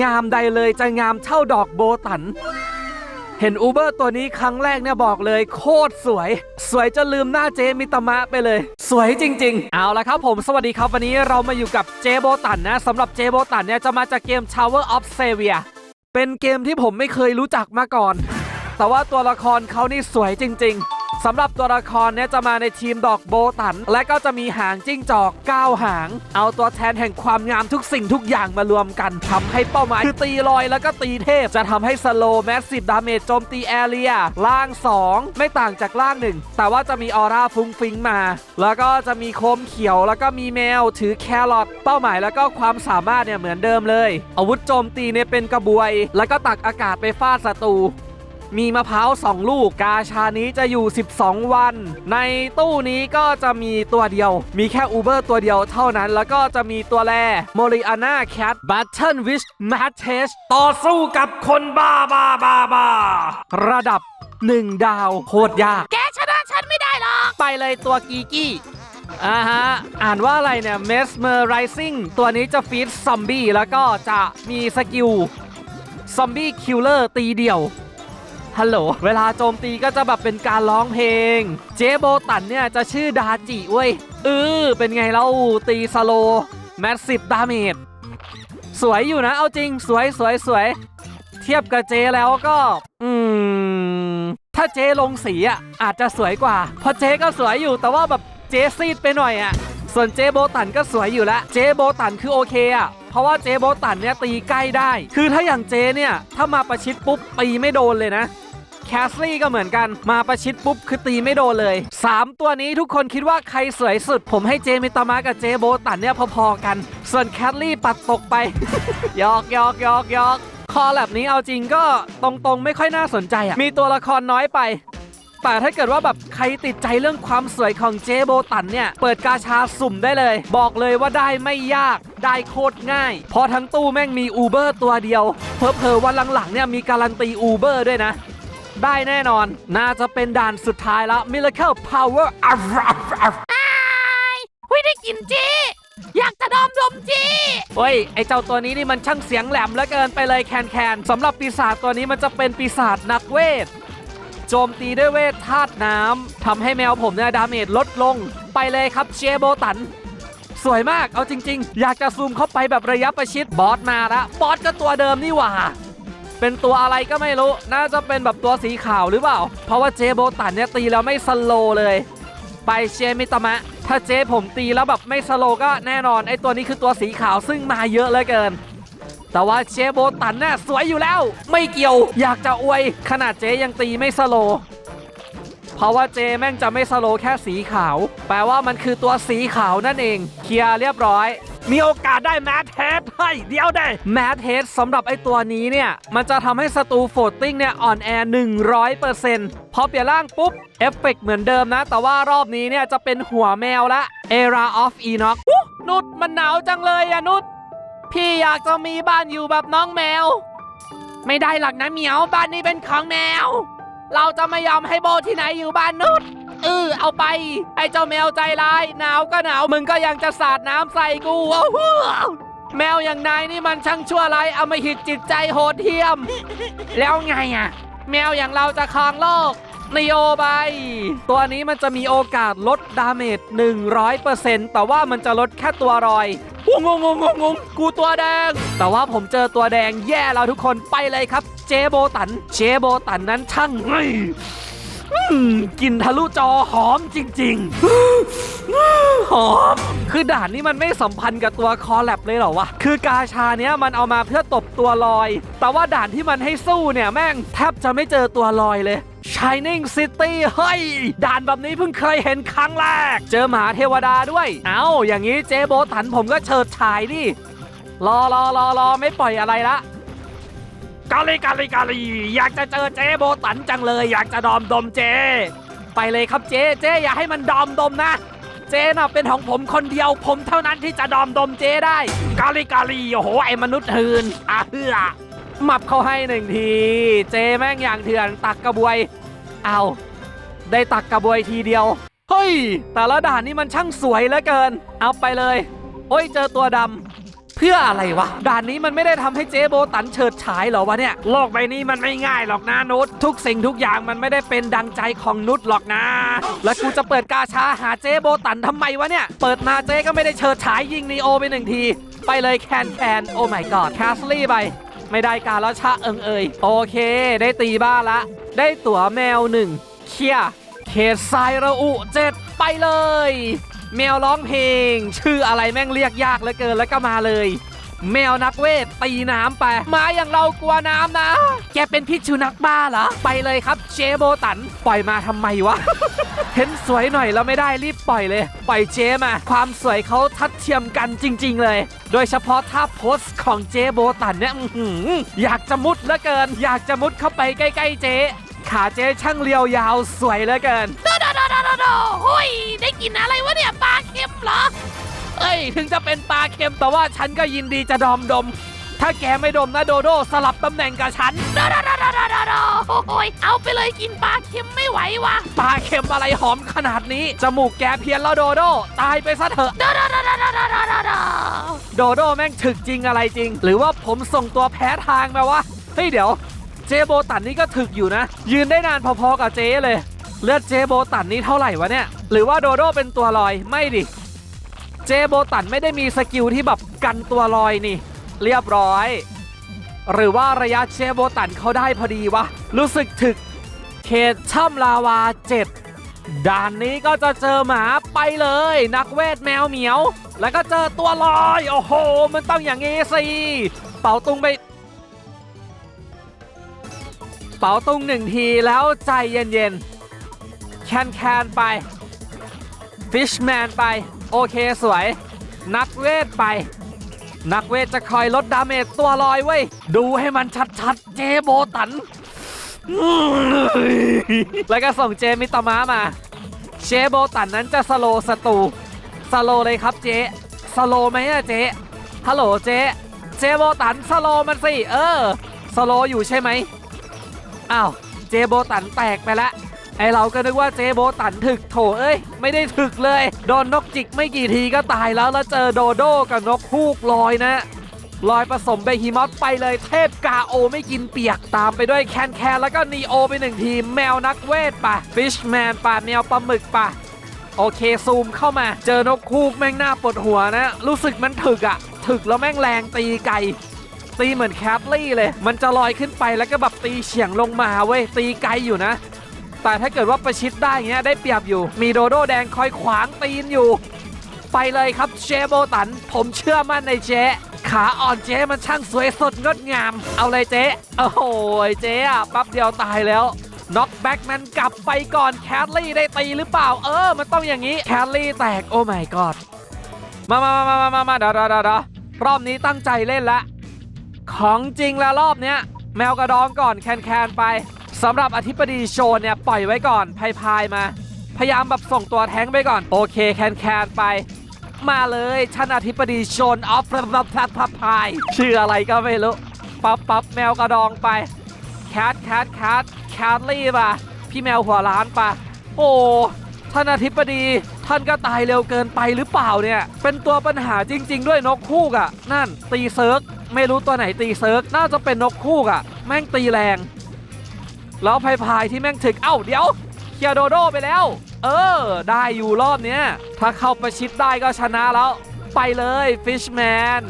งามใดเลยจะงามเท่าดอกโบตัน เห็นอูเบอร์ตัวนี้ครั้งแรกเนี่ยบอกเลย โคตรสวย สวยจนลืมหน้าเจมิตามะไปเลย สวยจริง ๆ เอาละครับผมสวัสดีครับวันนี้เรามาอยู่กับเจโบตันนะสำหรับเจโบตันเนี่ยจะมาจากเกม Tower of s a v i a เป็นเกมที่ผมไม่เคยรู้จักมาก่อน แต่ว่าตัวละครเขานี่สวยจริง ๆ สำหรับตัวละครเนี่ยจะมาในทีมดอกโบตัน และก็จะมีหางจิ้งจอก 9 หาง เอาตัวแทนแห่งความงามทุกสิ่งทุกอย่างมารวมกันทำให้เป้าหมายคือตีลอยแล้วก็ตีเทพ จะทำให้สโลแมสซีฟดาเมจโจมตีแอเรียล่าง 2 ไม่ต่างจากล่างหนึ่งแต่ว่าจะมีออร่าฟุ้งฟิ้งมา แล้วก็จะมีโคมเขียวแล้วก็มีแมวถือแครอทเป้าหมายแล้วก็ความสามารถเนี่ยเหมือนเดิมเลย อาวุธโจมตีเนี่ยเป็นกระบวย แล้วก็ตักอากาศไปฟาดศัตรู มีมะพร้าว2ลูก กาชานี้จะอยู่ 12 วัน ในตู้นี้ก็จะมีตัวเดียว มีแค่อูเบอร์ตัวเดียวเท่านั้น แล้วก็จะมีตัวแรโมริอาน่าแคทบัตเทิลวิชแมทเทสต่อสู้กับคนบ้าบ้าบ้าบ้าระดับ 1 ดาวโคตรยาก แกชนะฉันไม่ได้หรอกไปเลยตัวกีกี้อ่าฮะ อ่านว่าอะไรเนี่ย mesmerizing ตัวนี้จะฟีดซอมบี้แล้วก็จะมีสกิลซอมบี้คิลเลอร์ตีเดี่ยว ฮัลโหล เวลาโจมตีก็จะแบบเป็นการร้องเพลง เจโบตันเนี่ยจะชื่อดาจิเว้ยเออเป็นไงเล่าตีสโลแมสซิฟดาเมจสวยอยู่นะ เอาจริงสวยสวยสวย เทียบกับเจแล้วก็ อืม ถ้าเจลงสีอะอาจจะสวยกว่า เพราะเจก็สวยอยู่แต่ว่าแบบเจซีดไปหน่อยอะส่วนเจโบตันก็สวยอยู่แล้วเจโบตันคือโอเคอะ เพราะว่าเจโบตันเนี่ยตีใกล้ได้ คือถ้าอย่างเจเนี่ย ถ้ามาประชิดปุ๊บตีไม่โดนเลยนะ แคสลี่ก็เหมือนกันมาประชิดปุ๊บคือตีไม่โดนเลย 3 ตัวนี้ทุกคนคิดว่าใครสวยสุด ผมให้เจมิตามะกับเจโบตันเนี่ยพอๆกัน ส่วนแคสลี่ปัดตกไปยอกยอกยอกยอกคอแบบนี้เอาจริงก็ตรงๆ ไม่ค่อยน่าสนใจอะมีตัวละครน้อยไปแต่ถ้าเกิดว่าแบบใครติดใจเรื่องความสวยของเจโบตันเนี่ย เปิดกาชาสุ่มได้เลย บอกเลยว่าได้ไม่ยากได้โคตรง่าย เพอทั้งตู้แม่งมีอูเบอร์ตัวเดียวเพอเพอวันหลังๆเนี่ยมีการันตีอูเบอร์ด้วยนะ ได้แน่นอน น่าจะเป็นด่านสุดท้ายละ Miracle Power อัฟอัฟอัฟไอ้หุยได้กินจีอยากจะดอมดมจีเฮ้ย ไอเจ้าตัวนี้นี่มันช่างเสียงแหลมเหลือเกินไปเลยแคนแคนสำหรับปีศาจตัวนี้มันจะเป็นปีศาจนักเวท โจมตีด้วยเวทธาตุน้ำทำให้แมวผมเนี่ยดาเมจลดลง ไปเลยครับเชโบตัน สวยมาก เอาจริง ๆ อยากจะซูมเข้าไปแบบระยะประชิดบอสมาละบอสก็ตัวเดิมนี่หว่า เป็นตัวอะไรก็ไม่รู้ น่าจะเป็นแบบตัวสีขาวหรือเปล่า เพราะว่าเจโบตันเนี่ยตีแล้วไม่สโลเลย ไปเชมิตามะ ถ้าเจผมตีแล้วแบบไม่สโลก็แน่นอนไอตัวนี้คือตัวสีขาวซึ่งมาเยอะเหลือเกิน แต่ว่าเจโบตันน่ะสวยอยู่แล้ว ไม่เกี่ยว อยากจะอวย ขนาดเจยังตีไม่สโล เพราะว่าเจแม่งจะไม่สโลแค่สีขาว แปลว่ามันคือตัวสีขาวนั่นเอง เคลียร์เรียบร้อย มีโอกาสได้แมทเฮดให้เดียวได้แมทเฮดสำหรับไอตัวนี้เนี่ย มันจะทำให้ศัตรูโฟตติ้งเนี่ยอ่อนแอ 100%พอเปลี่ยนร่างปุ๊บ เอฟเฟกต์เหมือนเดิมนะ แต่ว่ารอบนี้เนี่ยจะเป็นหัวแมวละ Era of Enoch อุ๊ยนุดมันหนาวจังเลยอะนุดพี่อยากจะมีบ้านอยู่แบบน้องแมว ไม่ได้หรอกนะเหมียวบ้านนี้เป็นของแมว เราจะไม่ยอมให้โบที่ไหนอยู่บ้านนุช เออเอาไป ไอ้เจ้าแมวใจร้ายหนาวก็หนาวมึงก็ยังจะสาดน้ำใส่กูอ้าเฮ้อแมวอย่างนายนี่มันช่างชั่วร้ายเอามาหิดจิตใจโหดเหี้ยม แล้วไงอะ แมวอย่างเราจะครองโลกนโยบายตัวนี้มันจะมีโอกาสลดดาเมจ 100%แต่ว่ามันจะลดแค่ตัวรอยงงงงงงงกูตัวแดง แต่ว่าผมเจอตัวแดงแย่แล้วทุกคนไปเลยครับ เจโบตัน เจโบตันนั้นช่างเฮ้ยอืม กลินทะลุจอหอมจริง ๆ หอม คือด่านนี้มันไม่สัมพันธ์กับตัวคอแลบเลยเหรอวะ คือกาชาเนี้ยมันเอามาเพื่อตบตัวลอย แต่ว่าด่านที่มันให้สู้เนี่ยแม่งแทบจะไม่เจอตัวลอยเลย Shining City เฮ้ย ด่านแบบนี้เพิ่งเคยเห็นครั้งแรก เจอหมาเทวดาด้วย เอ้า อย่างนี้เจโบตันผมก็เฉิดฉายดิรอรอรอรอไม่ปล่อยอะไรละ กาลีกาลีกาลีอยากจะเจอเจ๊โบตันจังเลย อยากจะดอมดมเจไปเลยครับเจ๊เจ๊อย่าให้มันดอมดมนะ เจ๊น่ะเป็นของผมคนเดียว ผมเท่านั้นที่จะดอมดมเจ๊ได้ กาลีกาลีโอ้โหไอ้มนุษย์หืนอะเฮือมับเขาให้หนึ่งที เจ๊แม่งอย่างเถื่อนตักกระบวยเอาได้ตักกระบวยทีเดียว เฮ้ย แต่ละด่านนี่มันช่างสวยเหลือเกิน เอาไปเลย โอ้ยเจอตัวดำ พื่ออะไรวะ ด่านนี้มันไม่ได้ทำให้เจ๊โบตันเฉิดฉายหรอวะเนี่ย โลกใบนี้มันไม่ง่ายหรอกนะนุชทุกสิ่งทุกอย่างมันไม่ได้เป็นดังใจของนุชหรอกนะ แล้วกูจะเปิดกาชาหาเจ๊โบตันทำไมวะเนี่ย เปิดมาเจ๊ก็ไม่ได้เฉิดฉายยิงนีโอไปหนึ่งที ไปเลยแคนแคนโอ้ my god แคสลี่ไป ไม่ได้การแล้วชะเอิงเอยโอเค ได้ตีบ้าละ ได้ตั๋วแมวหนึ่งเคลียร์เขตไซระอุเจ็ดไปเลย แมวร้องเพลง ชื่ออะไรแม่งเรียกยากเหลือเกินแล้วก็มาเลย แมวนักเวทตีน้ำไปมาอย่างเรากลัวน้ำนะ แกเป็นพิษชูนักบ้าเหรอ ไปเลยครับเจโบตัน ปล่อยมาทำไมวะ เห็นสวยหน่อยแล้วไม่ได้รีบปล่อยเลย ปล่อยเจมา ความสวยเขาทัดเทียมกันจริง ๆ เลย โดยเฉพาะท่าโพสของเจโบตันเนี่ยอื้อหืออยากจะมุดเหลือเกิน อยากจะมุดเข้าไปใกล้ๆเจ ขาเจช่างเรียวยาวสวยเหลือเกิน โดโดโดโดโดโดเฮ้ยได้กินอะไรวะเนี่ยปลาเค็มเหรอ เอ้ย ถึงจะเป็นปลาเค็มแต่ว่าฉันก็ยินดีจะดอมดม ถ้าแกไม่ดมนะโดโดสลับตำแหน่งกับฉันโดโดโดโดโดโดโดโอ้ยเอาไปเลยกินปลาเค็มไม่ไหววะปลาเค็มอะไรหอมขนาดนี้ จมูกแกเพี้ยนแล้วโดโดตายไปซะเถอะโดโดโดโดโดโดโดโดโดโดโดแม่งถึกจริงอะไรจริง หรือว่าผมส่งตัวแพ้ทางมาวะเฮ้ยเดี๋ยว เจโบตันนี่ก็ถึกอยู่นะ ยืนได้นานพอๆกับเจเลย เลือดเจโบตันนี่เท่าไหร่วะเนี่ย หรือว่าโดโดเป็นตัวลอยไม่ดิ เจโบตันไม่ได้มีสกิลที่แบบกันตัวลอยนี่ เรียบร้อย หรือว่าระยะเชโบตันเขาได้พอดีวะ รู้สึกถึกเขตช่ำลาวา7ด่านนี้ก็จะเจอหมาไปเลย นักเวทแมวเหมียว แล้วก็เจอตัวลอย โอ้โห มันต้องอย่างงี้สิเป่าตุงไปเป่าตุงหนึ่งทีแล้วใจเย็นๆ แคนแคนไป ฟิชแมนไป โอเคสวย นักเวทไป นักเวทจะคอยลดดาเมจตัวลอยเว้ย ดูให้มันชัดๆ เจโบตัน แล้วก็ส่งเจมิตามะมา เจโบตันนั้นจะสโลสตูสโลเลยครับเจสโลไหมอะเจฮัลโหลเจเจโบตันสโลมันสิ เออ สโลอยู่ใช่ไหมอ้าว เจโบตันแตกไปแล้ว ไอเราก็นึกว่าเจโบตันถึกโถเอ้ย ไม่ได้ถึกเลย โดนนกจิกไม่กี่ทีก็ตายแล้ว แล้วเจอโดโดกับนกฮูกลอยนะลอยผสมเบฮิมอสไปเลยเทพกาโอไม่กินเปียกตามไปด้วยแคนแคนแล้วก็นีโอไปหนึ่งทีมแมวนักเวทป่ะฟิชแมนป่ะแมวปลาหมึกป่ะโอเคซูมเข้ามา เจอนกคูกแม่งหน้าปวดหัวนะ รู้สึกมันถึกอะถึกแล้วแม่งแรงตีไกลตีเหมือนแคปลี่เลย มันจะลอยขึ้นไปแล้วก็แบบตีเฉียงลงมาเว้ยตีไกลอยู่นะ แต่ถ้าเกิดว่าประชิดได้เงี้ยได้เปรียบอยู่ มีโดโดแดงคอยขวางตีนอยู่ ไปเลยครับเจโบตัน ผมเชื่อมั่นในเจขาอ่อนเจมันช่างสวยสดงดงาม เอาเลยเจโอ้โหเจอะแปั๊บเดียวตายแล้วน็อกแบ็กมันกลับไปก่อนแคทลี่ได้ตีหรือเปล่า เออ มันต้องอย่างนี้แคทลี่แตกโอ้ my god มามามามามามาเดี๋ยวเดี๋ยวเดี๋ยวรอบนี้ตั้งใจเล่นละ ของจริงแล้วรอบเนี้ย แมวกระดองก่อนแคนแคนไป สำหรับอธิบดีโชนเนี่ยปล่อยไว้ก่อนพายพายมา พยายามแบบส่งตัวแท้งไปก่อน โอเคแคนแคนไป มาเลยท่านอธิบดีโชนออฟพลับพลับพับพายชื่ออะไรก็ไม่รู้ปั๊บปั๊บแมวกระดองไปแคทแคทแคทแคทลี่ป่ะพี่แมวหัวล้านป่ะโอ้ท่านอธิบดีท่านก็ตายเร็วเกินไปหรือเปล่าเนี่ย เป็นตัวปัญหาจริง ๆ ด้วยนกคู่อะนั่นตีเซิร์กไม่รู้ตัวไหนตีเซิร์กน่าจะเป็นนกคู่อะแม่งตีแรง แล้วพายพายที่แม่งถึกเอ้าเดี๋ยวเคียโดโดไปแล้ว เออ ได้อยู่รอบเนี้ยถ้าเข้าประชิดได้ก็ชนะแล้ว ไปเลยฟิชแมน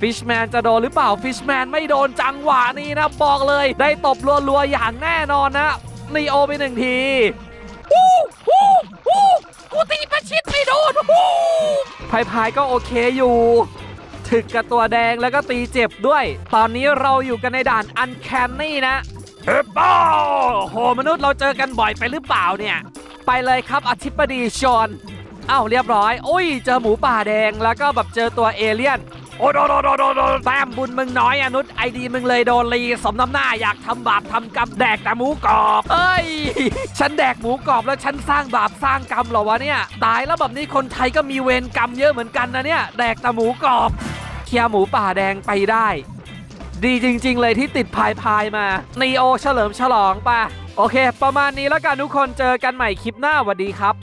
ฟิชแมนจะโดนหรือเปล่าฟิชแมนไม่โดนจังหวะนี้นะ บอกเลยได้ตบรัวๆอย่างแน่นอนนะนีโอไปหนึ่งทีฮู้ฮู้ฮู้กูตีประชิดไม่โดนฮู้พายพายก็โอเคอยู่ถึกกับตัวแดงแล้วก็ตีเจ็บด้วย ตอนนี้เราอยู่กันในด่านอันแคนนี่นะ เฮ้ป้าโหมนุษย์เราเจอกันบ่อยไปหรือเปล่าเนี่ย ไปเลยครับอธิบดีชอนอ้าวเรียบร้อยอุ้ย เจอหมูป่าแดงแล้วก็แบบเจอตัวเอเลี่ยน โอ้โดโดโดโดโดแต้มบุญมึงน้อยอนุษย์ไอดีมึงเลยโดนรีสมน้ำหน้าอยากทำบาปทำกรรมแดกแต่หมูกรอบเอ้ย ฉันแดกหมูกรอบแล้วฉันสร้างบาปสร้างกรรมเหรอวะเนี่ย ตายแล้วแบบนี้คนไทยก็มีเวรกรรมเยอะเหมือนกันนะเนี่ย แดกแต่หมูกรอบ เคลียร์หมูป่าแดงไปได้ ดีจริง ๆ เลยที่ติดพายพายมานีโอเฉลิมฉลองปะโอเค ประมาณนี้แล้วกันทุกคนเจอกันใหม่คลิปหน้าสวัสดีครับ